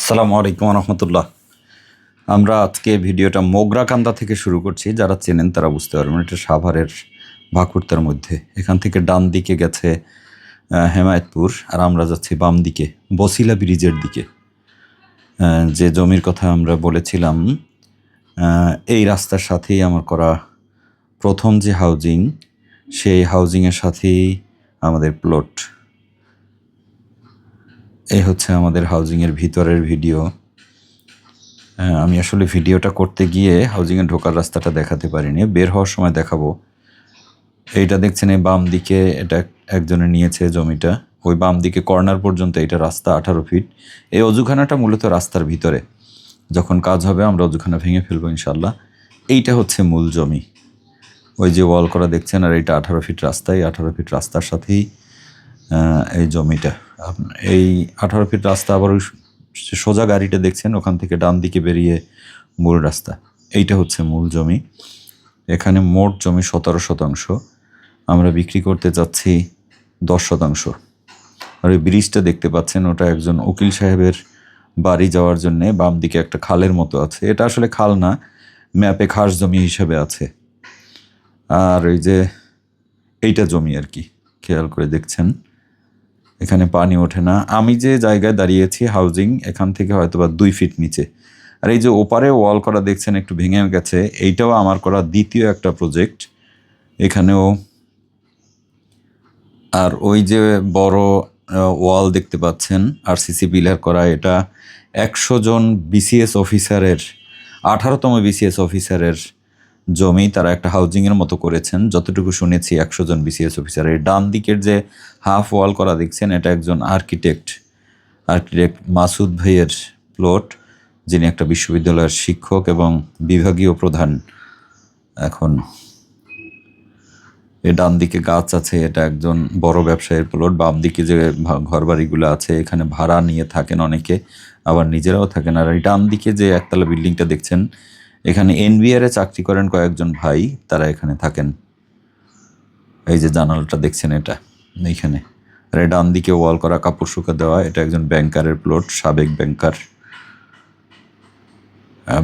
আসসালামু আলাইকুম রহমতুল্লাহ আমরা আজকে ভিডিওটা মোগরাকান্দা থেকে শুরু করছি। যারা চেনেন তারা বুঝতে পারবেন, এটা সাভারের ভাকুরতার মধ্যে। এখান থেকে ডান দিকে গেছে হেমায়তপুর, আর আমরা যাচ্ছি বাম দিকে, বসিলা ব্রিজের দিকে। যে জমির কথা আমরা বলেছিলাম এই রাস্তার সাথেই আমার করা প্রথম যে হাউজিং সেই হাউজিংয়ের সাথেই আমাদের প্লট এই হচ্ছে আমাদের হাউজিংয়ের ভিতরের ভিডিও হ্যাঁ, আমি আসলে ভিডিওটা করতে গিয়ে হাউজিংয়ে ঢোকার রাস্তাটা দেখাতে পারিনি। বের হওয়ার সময় দেখাবো। এইটা দেখছেন এই বাম দিকে এটা একজনে নিয়েছে জমিটা। ওই বাম দিকে কর্নার পর্যন্ত এটা রাস্তা আঠারো ফিট এই অজুখানাটা মূলত রাস্তার ভিতরে। যখন কাজ হবে আমরা অজুখানা ভেঙে ফেলব ইনশাল্লাহ এইটা হচ্ছে মূল জমি। ওই যে ওয়াল করা দেখছেন আর এইটা আঠারো ফিট রাস্তা এই আঠারো ফিট রাস্তার সাথেই এই জমিটা। এই আঠারো ফিট রাস্তা আবার ওই সোজা গাড়িটা দেখছেন, ওখান থেকে ডান দিকে বেরিয়ে মূল রাস্তা। এইটা হচ্ছে মূল জমি। এখানে মোট জমি সতেরো শতাংশ। আমরা বিক্রি করতে যাচ্ছি দশ শতাংশ। আর ওই ব্রিজটা দেখতে পাচ্ছেন, ওটা একজন উকিল সাহেবের বাড়ি যাওয়ার জন্যে বাম দিকে একটা খালের মতো আছে। এটা আসলে খাল না, ম্যাপে খাস জমি হিসেবে আছে। আর ওই যে এইটা জমি আর কি, খেয়াল করে দেখছেন। এখানে পানি ওঠে না। আমি যে জায়গায় দাঁড়িয়েছি হাউজিং এখান থেকে হয়তো বা দুই ফিট নিচে। আর এই যে ওপারে ওয়াল করা দেখছেন, একটু ভেঙে গেছে। এইটাও আমার করা দ্বিতীয় একটা প্রজেক্ট এখানেও আর ওই যে বড় ওয়াল দেখতে পাচ্ছেন আর সিসি পিলার করা। এটা একশো জন বিসিএস অফিসারের আঠারোতম বিসিএস অফিসারের জমি তারা একটা হাউজিংয়ের মতো করেছেন। যতটুকু শুনেছি, একশো জন বিসিএস অফিসার এই ডান দিকের যে হাফ ওয়াল করা দেখছেন, এটা একজন আর্কিটেক্ট আর্কিটেক্ট মাসুদ ভাইয়ের প্লট যিনি একটা বিশ্ববিদ্যালয়ের শিক্ষক এবং বিভাগীয় প্রধান। এখন এ ডান দিকে গাছ আছে, এটা একজন বড় ব্যবসায়ীর প্লট বাম দিকে যে ঘরবাড়িগুলো আছে, এখানে ভাড়া নিয়ে থাকেন অনেকে, আবার নিজেরাও থাকেন। আর এই ডান দিকে যে একতলা বিল্ডিংটা দেখছেন এখানে এনবিআর এ চাকরি করেন কয়েকজন ভাই, তারা এখানে থাকেন। এই যে জানালাটা দেখছেন এটা, এইখানে। আর ডান দিকে ওয়াল করা, কাপড় শুকা দেওয়া, এটা একজন ব্যাংকারের প্লট সাবেক ব্যাংকার।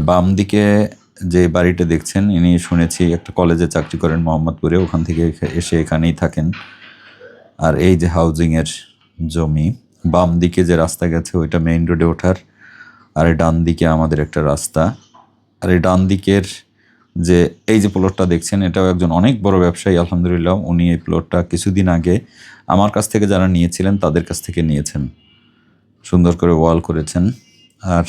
বাম দিকে যে বাড়িটা দেখছেন, ইনি শুনেছি একটা কলেজে চাকরি করেন মোহাম্মদপুরে, ওখান থেকে এসে এখানেই থাকেন। আর এই যে হাউজিংয়ের জমি বাম দিকে যে রাস্তা গেছে, ওইটা মেইন রোডে ওঠার। আর ডান দিকে আমাদের একটা রাস্তা। আর এই ডান দিকের যে এই যে প্লটটা দেখছেন এটাও একজন অনেক বড় ব্যবসায়ী আলহামদুলিল্লাহ। উনি এই প্লটটা কিছুদিন আগে আমার কাছ থেকে যারা নিয়েছিলেন তাদের কাছ থেকে নিয়েছেন। সুন্দর করে ওয়াল করেছেন। আর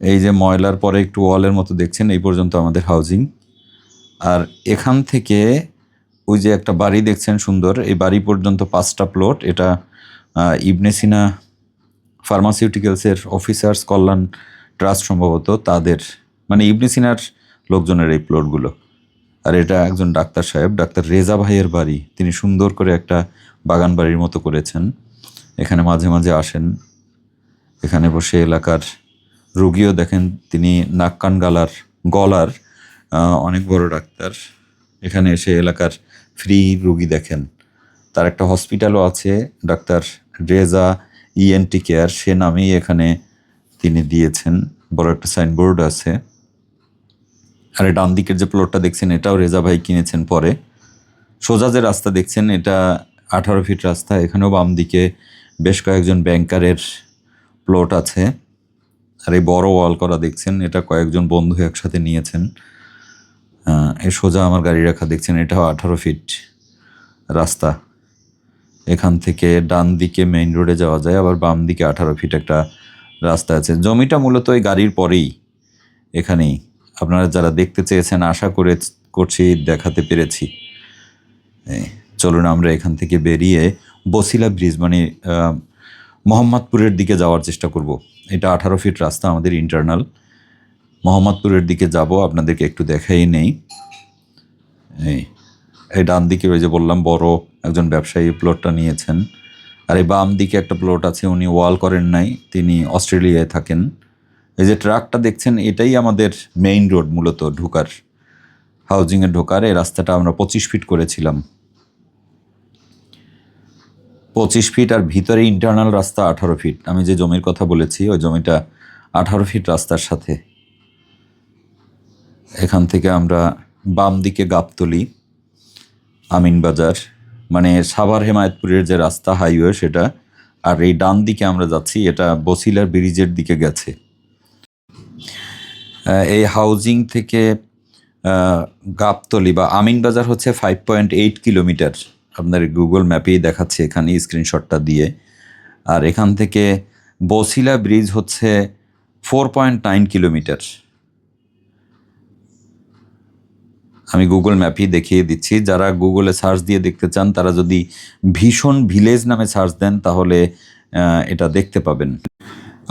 এই যে ময়লার পরে একটু ওয়ালের মতো দেখছেন এই পর্যন্ত আমাদের হাউজিং আর এখান থেকে ওই যে একটা বাড়ি দেখছেন সুন্দর। এই বাড়ি পর্যন্ত পাঁচটা প্লট এটা আহ, ইবনে সিনা ফার্মাসিউটিক্যালসের অফিসার্স কল্যাণ ট্রাস্ট সম্ভবত তাদের মানে ইবনে সিনার লোকজনের এই প্লটগুলো। আর এটা একজন ডাক্তার সাহেব, ডাক্তার রেজা ভাইয়ের বাড়ি। তিনি সুন্দর করে একটা বাগান বাড়ির মতো করেছেন। এখানে মাঝে মাঝে আসেন। এখানে বসে এলাকার রুগীও দেখেন, তিনি নাক কান গালার গলার অনেক বড় ডাক্তার। এখানে এসে এলাকার ফ্রি রুগী দেখেন। তার একটা হসপিটালও আছে, ডাক্তার রেজা ইএনটি কেয়ার। সে নামেই এখানে তিনি দিয়েছেন। বড় একটা সাইনবোর্ড আছে। আর ডান দিকের যে প্লটটা দেখছেন, এটাও রেজা ভাই কিনেছেন পরে। সোজা যে রাস্তা দেখছেন, এটা আঠারো ফিট রাস্তা, এখানেও বাম দিকে বেশ কয়েকজন ব্যাংকারের প্লট আছে। আর এই বড় ওয়াল করা দেখছেন, এটা কয়েকজন বন্ধু একসাথে নিয়েছেন। এই সোজা আমার গাড়ি রাখা দেখছেন, এটাও আঠারো ফিট রাস্তা। এখান থেকে ডান দিকে মেইন রোডে যাওয়া যায়, আবার বাম দিকে আঠারো ফিট একটা রাস্তা আছে। জমিটা মূলত এই গাড়ির পরেই, এখানেই। আপনারা যারা দেখতে চেয়েছেন, আশা করে করছি, দেখাতে পেরেছি। চলুন আমরা এখান থেকে বেরিয়ে বসিলা ব্রিজ মানে মোহাম্মদপুরের দিকে যাওয়ার চেষ্টা করব। এটা আঠারো ফিট রাস্তা আমাদের ইন্টারনাল মোহাম্মদপুরের দিকে যাব, আপনাদেরকে একটু দেখাই নেই। এই এই ডান দিকে ওই যে বললাম, বড় একজন ব্যবসায়ী প্লটটা নিয়েছেন। আর এই বাম দিকে একটা প্লট আছে, উনি ওয়াল করেন নাই, তিনি অস্ট্রেলিয়ায় থাকেন। এই যে ট্রাকটা দেখছেন, এটাই আমাদের মেইন রোড মূলত ঢোকার হাউজিংয়ে ঢোকার। এই রাস্তাটা আমরা পঁচিশ ফিট করেছিলাম। পঁচিশ ফিট আর ভিতরে ইন্টারনাল রাস্তা আঠারো ফিট আমি যে জমির কথা বলেছি, ওই জমিটা আঠারো ফিট রাস্তার সাথে। এখান থেকে আমরা বাম দিকে গাবতলি আমিনবাজার মানে সাভার হেমায়তপুরের যে রাস্তা হাইওয়ে সেটা, আর এই ডান দিকে আমরা যাচ্ছি, এটা বসিলার ব্রিজের দিকে গেছে। এই হাউজিং থেকে গাবতলি বা আমিন বাজার হচ্ছে ফাইভ পয়েন্ট এইট কিলোমিটার। আপনার গুগল ম্যাপেই দেখাচ্ছে এখানে স্ক্রিনশটটা দিয়ে। আর এখান থেকে বসিলা ব্রিজ হচ্ছে ফোর পয়েন্ট নাইন কিলোমিটার। আমি গুগল ম্যাপই দেখিয়ে দিচ্ছি। যারা গুগলে সার্চ দিয়ে দেখতে চান, তারা যদি ভীষণ ভিলেজ নামে সার্চ দেন, তাহলে এটা দেখতে পাবেন।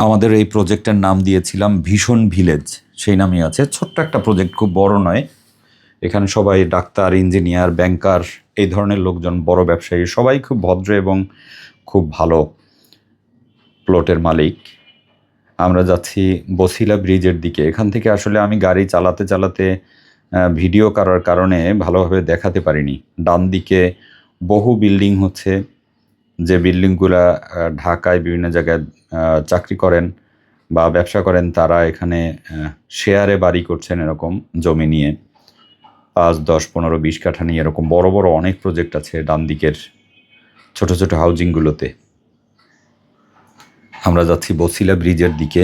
আমাদের এই প্রজেক্টের নাম দিয়েছিলাম, ভীষণ ভিলেজ সেই নামই আছে। ছোট্ট একটা প্রজেক্ট খুব বড় নয়। এখানে সবাই ডাক্তার ইঞ্জিনিয়ার ব্যাংকার এই ধরনের লোকজন, বড় ব্যবসায়ী, সবাই খুব ভদ্র এবং খুব ভালো প্লটের মালিক। আমরা যাচ্ছি বসিলা ব্রিজের দিকে। এখান থেকে আসলে আমি গাড়ি চালাতে চালাতে ভিডিও করার কারণে ভালোভাবে দেখাতে পারিনি। ডান দিকে বহু বিল্ডিং হচ্ছে। যে বিল্ডিংগুলা ঢাকায় বিভিন্ন জায়গায় চাকরি করেন বা ব্যবসা করেন, তারা এখানে শেয়ারে বাড়ি করছেন এরকম জমি নিয়ে। পাঁচ, দশ, পনেরো, বিশ কাঠা নিয়ে এরকম বড় বড় অনেক প্রজেক্ট আছে ডান দিকের ছোট ছোট হাউজিংগুলোতে আমরা যাচ্ছি বসিলা ব্রিজের দিকে।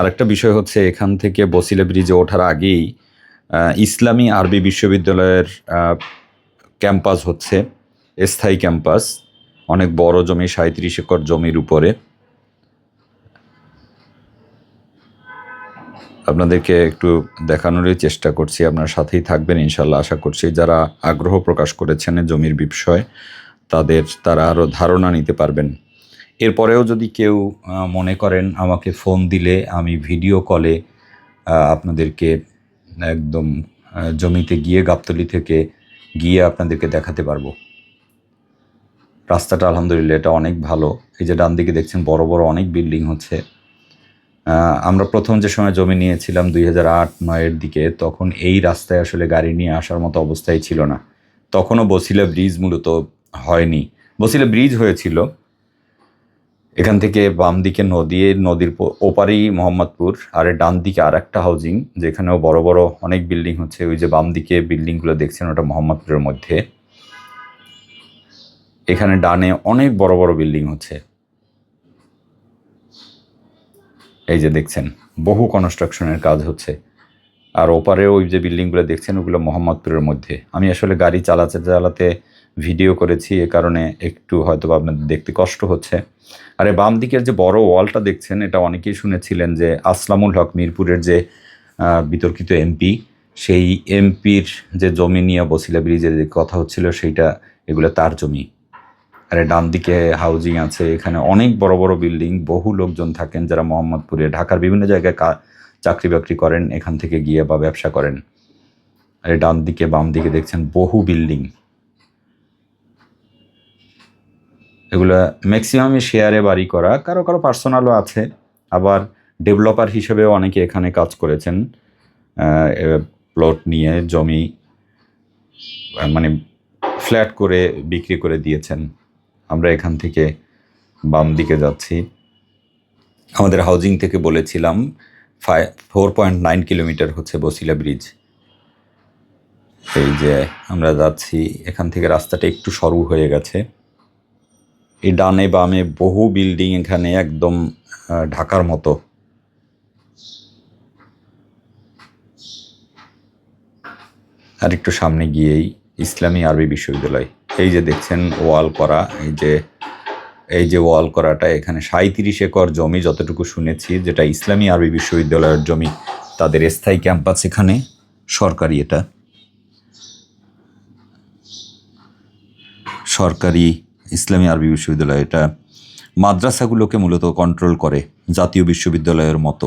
আরেকটা বিষয় হচ্ছে এখান থেকে বসিলা ব্রিজে ওঠার আগেই ইসলামী আরবি বিশ্ববিদ্যালয়ের ক্যাম্পাস হচ্ছে, স্থায়ী ক্যাম্পাস অনেক বড় জমি সাঁত্রিশ একর জমির উপরে। আপনাদেরকে একটু দেখানোরই চেষ্টা করছি, আপনার সাথেই থাকবেন ইনশাল্লাহ। আশা করছি যারা আগ্রহ প্রকাশ করেছেন জমির বিষয়ে, তাদের, তারা আরও ধারণা নিতে পারবেন। এরপরেও যদি কেউ মনে করেন আমাকে ফোন দিলে, আমি ভিডিও কলে আপনাদেরকে একদম জমিতে গিয়ে, গাবতলি থেকে গিয়ে আপনাদেরকে দেখাতে পারব। রাস্তাটা আলহামদুলিল্লাহ এটা অনেক ভালো। এই যে ডান দিকে দেখছেন, বড় বড় অনেক বিল্ডিং হচ্ছে। আমরা প্রথম যে সময় জমি নিয়েছিলাম দুই হাজার আট, নয়ের দিকে, তখন এই রাস্তায় আসলে গাড়ি নিয়ে আসার মতো অবস্থায় ছিল না। তখনও বসিলা ব্রিজ মূলত হয়নি। বসিলা ব্রিজ হয়েছিল। এখান থেকে বাম দিকে নদী, নদীর ওপারেই মোহাম্মদপুর, আর ডান দিকে আর একটা হাউজিং যেখানেও বড় বড় অনেক বিল্ডিং হচ্ছে। ওই যে বাম দিকে বিল্ডিংগুলো দেখছেন, ওটা মোহাম্মদপুরের মধ্যে। এখানে ডানে অনেক বড় বড় বিল্ডিং হচ্ছে। এই যে দেখছেন, বহু কনস্ট্রাকশনের কাজ হচ্ছে। আর ওপারে ওই যে বিল্ডিংগুলো দেখছেন, ওগুলো মোহাম্মদপুরের মধ্যে। আমি আসলে গাড়ি চালাতে চালাতে ভিডিও করেছি, এ কারণে একটু হয়তো আপনাদের দেখতে কষ্ট হচ্ছে। আর, বাম দিকের যে বড় ওয়ালটা দেখছেন, এটা অনেকেই শুনেছিলেন যে আসলামুল হক মিরপুরের যে বিতর্কিত এমপি, সেই এমপির যে জমি নিয়ে বসিলা ব্রিজের যে কথা হচ্ছিল, সেইটা, এগুলো তার জমি। আর ডান দিকে হাউজিং আছে, এখানে অনেক বড় বড় বিল্ডিং বহু লোকজন থাকেন যারা মোহাম্মদপুরে, ঢাকার বিভিন্ন জায়গায় চাকরি বাকরি করেন, এখান থেকে গিয়ে বা ব্যবসা করেন। আর ডান দিকে বাম দিকে দেখছেন বহু বিল্ডিং এগুলো ম্যাক্সিমামই শেয়ারে বাড়ি করা, কারও কারও পার্সোনালও আছে। আবার ডেভেলপার হিসেবেও অনেকে এখানে কাজ করেছেন প্লট নিয়ে জমি মানে ফ্ল্যাট করে বিক্রি করে দিয়েছেন। আমরা এখান থেকে বাম দিকে যাচ্ছি। আমাদের হাউজিং থেকে বলেছিলাম five four point nine kilometre হচ্ছে বসিলা ব্রিজ এই যে আমরা যাচ্ছি, এখান থেকে রাস্তাটা একটু সরু হয়ে গেছে। এই ডানে বামে বহু বিল্ডিং এখানে একদম ঢাকার মতো। আর একটু সামনে গিয়েই ইসলামী আরবি বিশ্ববিদ্যালয়। এই যে দেখছেন ওয়াল করা, এই যে এই যে ওয়াল করাটা, এখানে সাঁত্রিশ একর জমি যতটুকু শুনেছি, যেটা ইসলামী আরবি বিশ্ববিদ্যালয়ের জমি, তাদের স্থায়ী ক্যাম্পাস এখানে, সরকারি এটা। সরকারি ইসলামী আরবি বিশ্ববিদ্যালয় এটা। মাদ্রাসাগুলোকে মূলত কন্ট্রোল করে, জাতীয় বিশ্ববিদ্যালয়ের মতো।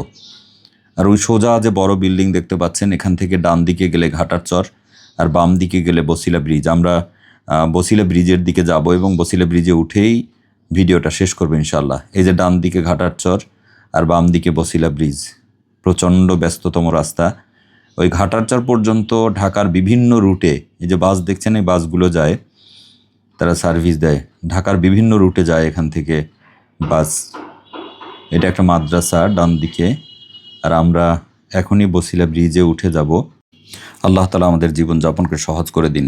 আর ওই সোজা যে বড় বিল্ডিং দেখতে পাচ্ছেন, এখান থেকে ডান দিকে গেলে ঘাটার চর আর বাম দিকে গেলে বসিলা ব্রিজ। আমরা বসিলা ব্রিজের দিকে যাব এবং বসিলা ব্রিজে উঠেই ভিডিওটা শেষ করব ইনশাল্লাহ এই যে ডান দিকে ঘাটার চর আর বাম দিকে বসিলা ব্রিজ। প্রচণ্ড ব্যস্ততম রাস্তা। ওই ঘাটার চর পর্যন্ত ঢাকার বিভিন্ন রুটে, এই যে বাস দেখছেন, এই বাসগুলো যায়, তারা সার্ভিস দেয়। ঢাকার বিভিন্ন রুটে যায় এখান থেকে বাস। এটা একটা মাদ্রাসা ডান দিকে। আর আমরা এখনই বসিলা ব্রিজে উঠে যাব। আল্লাহ তালা আমাদের জীবনযাপনকে সহজ করে দিন।